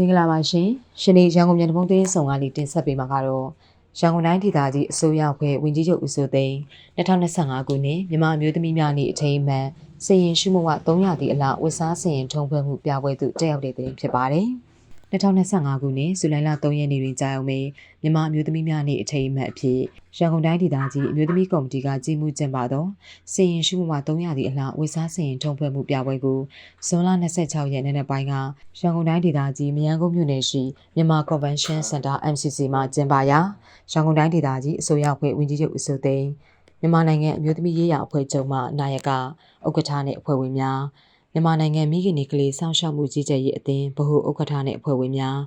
မင်္ဂလာပါရှင်ရှင်နေရန်ကုန်မြန်တမုံသတင်းဆောင်ကနေတင်ဆက်ပေးမှာကတော့ရန်ကုန်တိုင်းဒေသကြီးအစိုးရဖွဲ့ဝင်ကြီးချုပ်ဦးစိုးသိန်း2025ခုနှစ်မြန်မာအမျိုးသမီးများနေ့အထိမ်းအမှန်စည်ရင်ရှုမဝ300တီအလောက်ဝတ်စားစည်ရင်ထုံဖွဲ့မှုပြပွဲသို့တက်ရောက်တဲ့တင်ဖြစ်ပါတယ် 2025ခုနှစ်ဇူလိုင်လ3ရက်နေ့တွင်ကြာရောက်မယ်မြန်မာအမျိုးသမီးများနေ့အထိမ်းအမှန်အဖြစ်ရန်ကုန်တိုင်းဒေသကြီးအမျိုးသမီးကော်မတီကကြီးမှုကျင်းပသောစည်ရင်ရှုမဝ300တီအလောက်ဝတ်စားစည်ရင်ထုံဖွဲ့မှုပြပွဲကိုဇွန်လ26ရက်နေ့နေ့ပိုင်းကရန်ကုန်တိုင်းဒေသကြီးမရန်ကုန်မြို့နယ်ရှိမြန်မာ Convention Center MCC မှာကျင်းပရာရန်ကုန်တိုင်းဒေသကြီးအစိုးရအဖွဲ့ဝင်ကြီးချုပ်ဦးစိုးသိန်းမြန်မာနိုင်ငံအမျိုးသမီးရေးရာအဖွဲ့ချုပ်မှနာယကဥက္ကဋ္ဌနှင့်အဖွဲ့ဝင်များ မြန်မာနိုင်ငံမိခင်နေကလေးစောင့်ရှောက်မှုကြီးကြပ်ရေးအသင်းဗဟိုဥက္ကဋ္ဌနှင့်အဖွဲ့ဝင်များ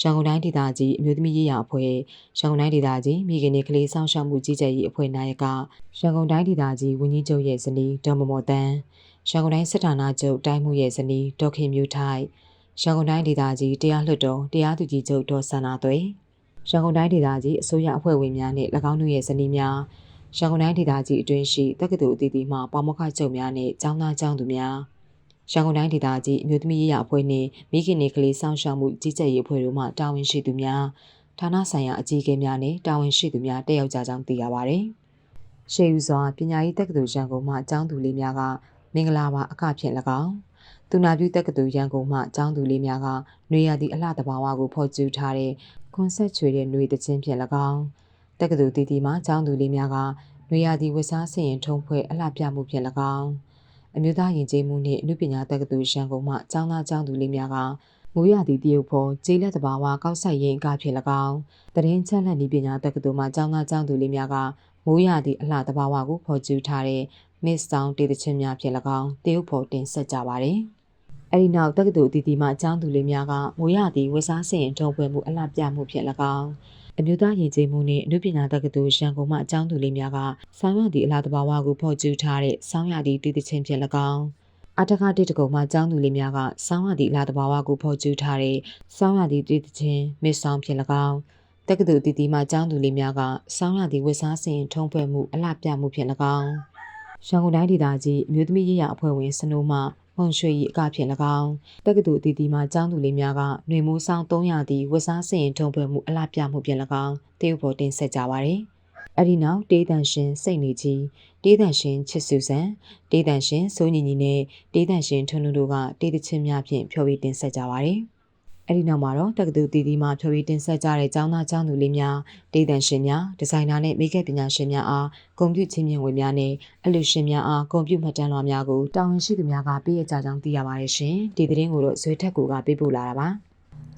ရန်ကုန်တိုင်းဒေသကြီးအမျိုးသမီးရေးရာအဖွဲ့ရန်ကုန်တိုင်းဒေသကြီးမိခင်နေကလေးစောင့်ရှောက်မှုကြီးကြပ်ရေးအဖွဲ့နာယကရန်ကုန်တိုင်းဒေသကြီးဝန်ကြီးချုပ်ရဲ့ဇနီးဒေါ်မမော်တန်းရန်ကုန်တိုင်းစစ်ဌာနချုပ်တိုင်းမှုရဲ့ဇနီးဒေါက်ခင်မျိုးထိုက်ရန်ကုန်တိုင်းဒေသကြီးတရားလွှတ်တော်တရားသူကြီးချုပ်ဒေါ်ဆန္နာသွေးရန်ကုန်တိုင်းဒေသကြီးအစိုးရအဖွဲ့ဝင်များနှင့်၎င်းတို့ရဲ့ဇနီးများရန်ကုန်တိုင်းဒေသကြီးအတွင်းရှိတက္ကသိုလ်အသီးသီးမှပါမောက္ခချုပ်များနှင့်ကျောင်းသားကျောင်းသူများ ရန်ကုန်တိုင်းဒေသကြီးအမျိုးသမီးရေးရာအဖွဲ့နှင့်မိခင်နေကလေးစောင့်ရှောက်မှုကြီးကြပ်ရေးအဖွဲ့တို့မှတာဝန်ရှိသူများဌာနဆိုင်ရာအကြီးအကဲများနဲ့တာဝန်ရှိသူများတက်ရောက်ကြကြောင်းသိရပါဗျ။ရှေးယူစွာပညာရေးတက္ကသိုလ်ရန်ကုန်မှအကြောင်းသူလေးများကမင်္ဂလာပါအခဖြင့်၎င်းသူနာပြုတက္ကသိုလ်ရန်ကုန်မှအကြောင်းသူလေးများကနွေရသည့်အလှတဘာဝကိုဖော်ကျူးထားတဲ့ကွန်ဆက်ချွေတဲ့နွေတခြင်းဖြင့်၎င်းတက္ကသိုလ်တီတီမှအကြောင်းသူလေးများကနွေရသည့်ဝစားစင်ရင်ထုံးဖွဲ့အလှပြမှုဖြင့်၎င်း အမျိုးသားယဉ်ကျေးမှုနှင့်အမှုပညာတက္ကသိုလ်ရန်ကုန်မှကျောင်းသားကျောင်းသူလေးများကမိုးရာသီတရုပ်ဖော်ကျေးလက်တဘာဝကောက်ဆိုင်ရင်အကဖြင့်၎င်းတရင်ချက်လက်ဤပညာတက္ကသိုလ်မှကျောင်းသားကျောင်းသူလေးများကမိုးရာသီအလှတဘာဝကိုဖော်ကျူထားတဲ့ Miss Town တည်တချင်းများဖြင့်၎င်းတရုပ်ဖော်တင်ဆက်ကြပါသည်အဲ့ဒီနောက်တက္ကသိုလ်အသီးသီးမှအကြောင်းသူလေးများကမိုးရသည့်ဝတ်စားစင်ထုံပွဲမှုအလှပြမှုဖြင့်၎င်း အမျိုးသားယဉ်ကျေးမှုနှင့်အနုပညာတက္ကသိုလ်ရန်ကုန်မှအကြောင်းသူလေးများကဆောင်းရသည့်အလားတဘာဝကိုဖော်ကျူထားတဲ့ဆောင်းရသည့်တည်တချင်းဖြင့်၎င်းအတကတိတကုံမှအကြောင်းသူလေးများကဆောင်းရသည့်အလားတဘာဝကိုဖော်ကျူထားတဲ့ဆောင်းရသည့်တည်တချင်းမစ်ဆောင်ဖြင့်၎င်းတက္ကသိုလ်တည်တည်မှအကြောင်းသူလေးများကဆောင်းရသည့်ဝတ်စားစင်ထုံပွဲမှုအလှပြမှုဖြင့်၎င်းရန်ကုန်တိုင်းဒေသကြီးအမျိုးသမီးရေးရာအဖွဲ့ဝင်စနိုးမှ မုံရွှေ၏အကဖြင့်၎င်းတက္ကသိုလ်အသီးသီးမှကျောင်းသူလေးများကຫນွေမိုးဆောင်300သည်ဝတ်စားစင်ထုံဖွဲ့မှုအလားပြမှုဖြင့်၎င်းတရုပ်ပေါ်တင်ဆက်ကြပါသည်အဲ့ဒီနောက်တေးတန်ရှင်စိတ်နေကြီးတေးတန်ရှင်ချစ်စုဆန်တေးတန်ရှင်စိုးညီညီနဲ့တေးတန်ရှင်ထွန်းထွန်းတို့ကတေးသချင်းများဖြင့်ဖျော်ဖြေတင်ဆက်ကြပါသည် အဲ့ဒီနောက်မှာတော့တက္ကသိုလ်တည်တည်မှဖြော်ဖြေတင်ဆက်ကြတဲ့ကျောင်းသားကျောင်းသူလေးများဒေသန်ရှင်များဒီဇိုင်နာနဲ့မိတ်ကပ်ပညာရှင်များအားဂုဏ်ပြုချင်းမြင့်ဝင်များနဲ့အလူရှင်များအားဂုဏ်ပြုမှတ်တမ်းလွှာများကိုတာဝန်ရှိသူများကပေးရကြကြောင်းသိရပါတယ်ရှင်ဒီသတင်းကိုတော့ဇွေထက်ကိုကပေးပို့လာတာပါ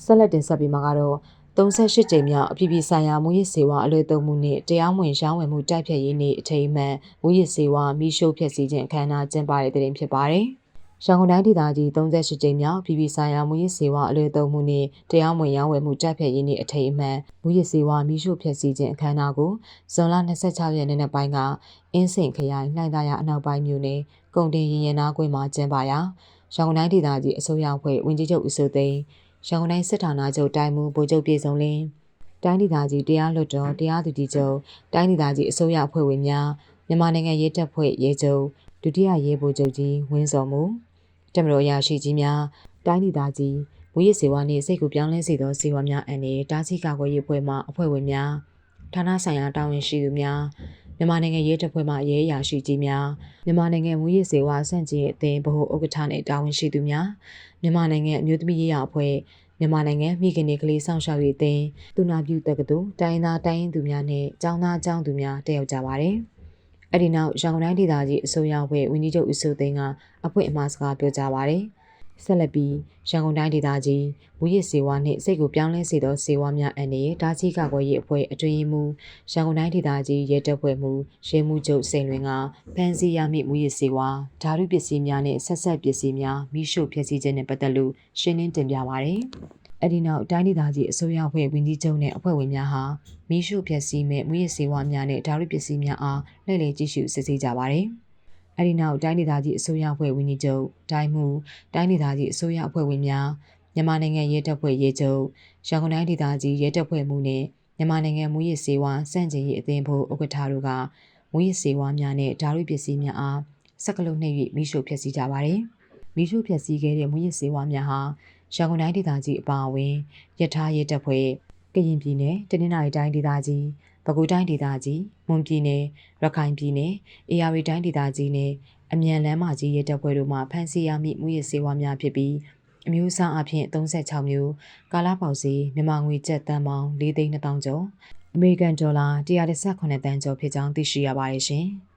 ဆက်လက်တင်ဆက်ပြီးမှာကတော့38ကြိမ်မြောက်အပြည်ပြည်ဆိုင်ရာမူရစ်စေဝါအလွယ်သုံးမှုနှင့်တရားမဝင်ရောင်းဝယ်မှုတိုက်ဖျက်ရေးနေ့အထိမ်းအမှန်မူရစ်စေဝါမိရှို့ဖျက်ဆီးခြင်းအခမ်းအနားကျင်းပတဲ့တဲ့တင်ဖြစ်ပါတယ်။ ရန်ကုန်တိုင်းဒေသကြီး38ကြိမ်မြောက်ပြည်ပြည်ဆိုင်ရာမူရစ်စေဝါအလွယ်သုံးမှုနှင့်တရားမဝင်ရောင်းဝယ်မှုတိုက်ဖျက်ရေးနေ့အထိမ်းအမှန်မူရစ်စေဝါမိရှုဖျက်ဆီးခြင်းအခမ်းအနားကိုဇွန်လ26ရက်နေ့နေ့ပိုင်းကအင်းစင်ခရိုင်နှိုင်သားရအနောက်ပိုင်းမြို့နယ်ကုံတင်ရင်ရင်နာကွင်းမှာကျင်းပရာရန်ကုန်တိုင်းဒေသကြီးအစိုးရအဖွဲ့ဝင်ကြီးချုပ်ဦးစိုးသိန်းရန်ကုန်တိုင်းစစ်ဌာနချုပ်တိုင်းမှုဗိုလ်ချုပ်ပြည်စုံလင်းတိုင်းဒေသကြီးတရားလွှတ်တော်တရားသူကြီးချုပ်တိုင်းဒေသကြီးအစိုးရအဖွဲ့ဝင်များမြန်မာနိုင်ငံရေးတပ်ဖွဲ့ရေးချုပ်ဒုတိယရေးဗိုလ်ချုပ်ကြီးဝင်းစော်မှု တမတော်ရရှိကြီးများတိုင်းဒေသကြီးမူရစ်စေဝါနှင့်စိတ်ကိုပြောင်းလဲစေသောစေဝါများအန်တားဆီးကာကွယ်ရေးအဖွဲ့မှအဖွဲ့ဝင်များဌာနဆိုင်ရာတာဝန်ရှိသူများမြန်မာနိုင်ငံရေးတပ်ဖွဲ့မှရဲအရာရှိကြီးများမြန်မာနိုင်ငံမူရစ်စေဝါစန့်ကျင်အသင်းဗဟိုဥက္ကဋ္ဌနှင့်တာဝန်ရှိသူများမြန်မာနိုင်ငံအမျိုးသမီးရေးရာအဖွဲ့မြန်မာနိုင်ငံမိခင်နေကလေးစောင့်ရှောက်ရေးအသင်းသူနာပြုတက္ကသိုလ်တိုင်းသားတိုင်းရင်းသူများနဲ့ကျောင်းသားကျောင်းသူများတက်ရောက်ကြပါတယ်။ အဲ့ဒီနောက်ရန်ကုန်တိုင်းဒေသကြီးအစိုးရအဖွဲ့ဝန်ကြီးချုပ်ဦးစိုးသိန်းကအဖွင့်အမှားစကားပြောကြားပါတယ်။ဆက်လက်ပြီးရန်ကုန်တိုင်းဒေသကြီးမူရစ်စေဝါနှင့်စိတ်ကိုပြောင်းလဲစေသောစေဝါများအန်ရဲ့တာချီကာကွယ်ရေးအဖွဲ့အတွင်းမှူးရန်ကုန်တိုင်းဒေသကြီးရဲတပ်ဖွဲ့မှူးရဲမှုချုပ်စိန်လွင်ကဖန်စီရမိမူရစ်စေဝါဓာတုပစ္စည်းများနဲ့ဆက်ဆက်ပစ္စည်းများမိရှုဖျက်ဆီးခြင်းနဲ့ပတ်သက်လို့ရှင်းလင်းတင်ပြပါရယ်။ အဲ့ဒီနောက်တိုင်းဒေသကြီးအစိုးရအဖွဲ့ဝင်ကြီးချုပ်နဲ့အဖွဲ့ဝင်များဟာမီးရှို့ဖျက်ဆီးမဲ့မူရစ်စေဝါများနဲ့ဓာတ်ပစ္စည်းများအားလှည့်လည်ကြည့်ရှုစစ်ဆေးကြပါတယ်။အဲ့ဒီနောက်တိုင်းဒေသကြီးအစိုးရအဖွဲ့ဝင်ကြီးချုပ်တိုင်းမှုတိုင်းဒေသကြီးအစိုးရအဖွဲ့ဝင်များမြန်မာနိုင်ငံရဲတပ်ဖွဲ့ရဲချုပ်ရန်ကုန်တိုင်းဒေသကြီးရဲတပ်ဖွဲ့မှူးနဲ့မြန်မာနိုင်ငံမူရစ်စေဝါစန့်ကျင်ရေးအသင်းဖို့ဥက္ကဋ္ဌတို့ကမူရစ်စေဝါများနဲ့ဓာတ်ပစ္စည်းများအားစက်ကလုံးနှိပ်၍မိရှို့ဖျက်ဆီးကြပါတယ်။မိရှို့ဖျက်ဆီးခဲ့တဲ့မူရစ်စေဝါများဟာ ရန်ကုန်တိုင်းဒေသကြီးအပါအဝင်ရထားရဲတပ်ဖွဲ့ကရင်ပြည်နယ်တနင်္သာရီတိုင်းဒေသကြီးပဲခူးတိုင်းဒေသကြီးမွန်ပြည်နယ်ရခိုင်ပြည်နယ်အေရဝတီတိုင်းဒေသကြီးနဲ့အမြန်လမ်းမကြီးရဲတပ်ဖွဲ့တို့မှဖမ်းဆီးရမိမှုရစေဝါများဖြစ်ပြီးအမျိုးအစားအဖြစ်36မျိုးကာလာပေါက်စီမြန်မာငွေကျပ်တန်ပေါင်း၄သိန်း2000ကျော်အမေရိကန်ဒေါ်လာ118တန်းကျော်ဖြစ်ကြောင်းသိရှိရပါတယ်ရှင်။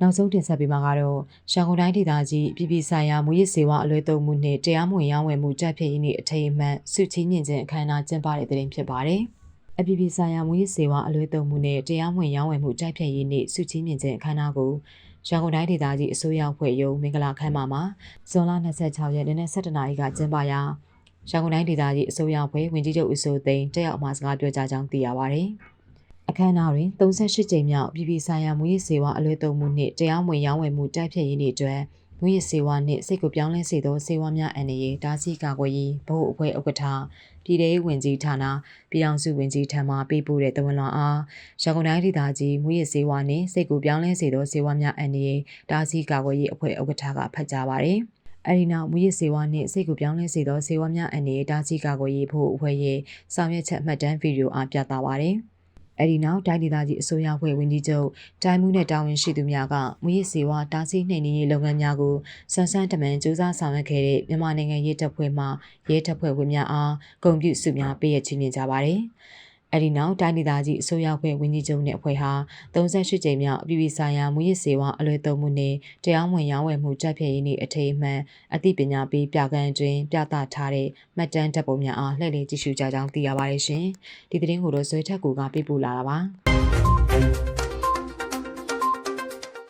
နောက်ဆုံးတင်ဆက်ပေးမှာကတော့ရန်ကုန်တိုင်းဒေသကြီးပြည်ပြည်ဆိုင်ရာမူရစ်စေဝါအလွဲသုံးမှုနှင့်တရားမဝင်ရောင်းဝယ်မှုတပ်ဖြတ်ရေးနှင့်အထိမ်းအမှတ်စုချင်းညင်ခြင်းအခမ်းအနားကျင်းပတဲ့တဲ့တင်ဖြစ်ပါတယ်။အပြည်ပြည်ဆိုင်ရာမူရစ်စေဝါအလွဲသုံးမှုနှင့်တရားမဝင်ရောင်းဝယ်မှုတပ်ဖြတ်ရေးနှင့်စုချင်းညင်ခြင်းအခမ်းအနားကိုရန်ကုန်တိုင်းဒေသကြီးအစိုးရအဖွဲ့ရုံးမင်္ဂလာခမ်းမမှာဇွန်လ26ရက်နေ့နဲ့17နာရီကကျင်းပရာရန်ကုန်တိုင်းဒေသကြီးအစိုးရအဖွဲ့ဝင်ကြီးချုပ်ဦးစိုးသိန်းတက်ရောက်အမှာစကားပြောကြားကြောင်းသိရပါတယ်။ အခမ်းအနားတွင်38ကြိမ်မြောက်ပြည်ပြည်ဆိုင်ရာမူရစ်စေဝါအလွဲသုံးမှုနှင့်တရားမဝင်ရောင်းဝယ်မှုတိုက်ဖျက်ရေးနှင့်အတွက်မူရစ်စေဝါနှင့်စိတ်ကိုပြောင်းလဲစေသောစေဝါများအန္တရာယ်ဒါစီကာကွယ်ရေးဘုတ်အဖွဲ့ဥက္ကဋ္ဌပြည်ထောင်ဝင်ကြီးဌာနပြည်ထောင်စုဝင်ကြီးထံမှပေးပို့တဲ့တဝန်လွန်အားရန်ကုန်တိုင်းဒေသကြီးမူရစ်စေဝါနှင့်စိတ်ကိုပြောင်းလဲစေသောစေဝါများအန္တရာယ်ဒါစီကာကွယ်ရေးအဖွဲ့ဥက္ကဋ္ဌကဖတ်ကြားပါတယ်။အဲဒီနောက်မူရစ်စေဝါနှင့်စိတ်ကိုပြောင်းလဲစေသောစေဝါများအန္တရာယ်ဒါစီကာကွယ်ရေးဖို့အဖွဲ့ရဲ့ဆောင်ရွက်ချက်မှတ်တမ်းဗီဒီယိုအားပြသပါရယ်။ အဲဒီနောက်တိုင်းဒေသကြီးအစိုးရဖွဲ့ဝင်ကြီးချုပ်တိုင်းမှုနဲ့တာဝန်ရှိသူများကမူရစ်စေဝါတားဆီးနှိမ်နင်းရေးလုပ်ငန်းများကိုစမ်းစမ်းတမန်စူးစမ်းဆောင်ရွက်ခဲ့တဲ့မြန်မာနိုင်ငံရေးတပ်ဖွဲ့မှရဲတပ်ဖွဲ့ဝင်များအားဂုဏ်ပြုဆုများပေးရချီးမြှင့်ကြပါတယ်။ အဲဒီနောက်တိုင်းဒေသကြီးအစိုးရဖွဲ့ဝင်ကြီးချုပ်နဲ့အဖွဲ့ဟာ38ကြိမ်မြောက်အပြည်ပြည်ဆိုင်ရာမူရစ်စေဝါအလွဲသုံးမှုနဲ့တရားမဝင်ရောင်းဝယ်မှုတိုက်ဖျက်ရေးနှင့်အထိမ်းအမှန်အသိပညာပေးပြကန်းတွင် ပြသထားတဲ့မှတ်တမ်းဓာတ်ပုံများအားလှည့်လည်ကြည့်ရှုကြကြောင်းသိရပါတယ်ရှင်။ဒီသတင်းကိုတော့ဇွဲထက်ကူကပေးပို့လာတာပါ။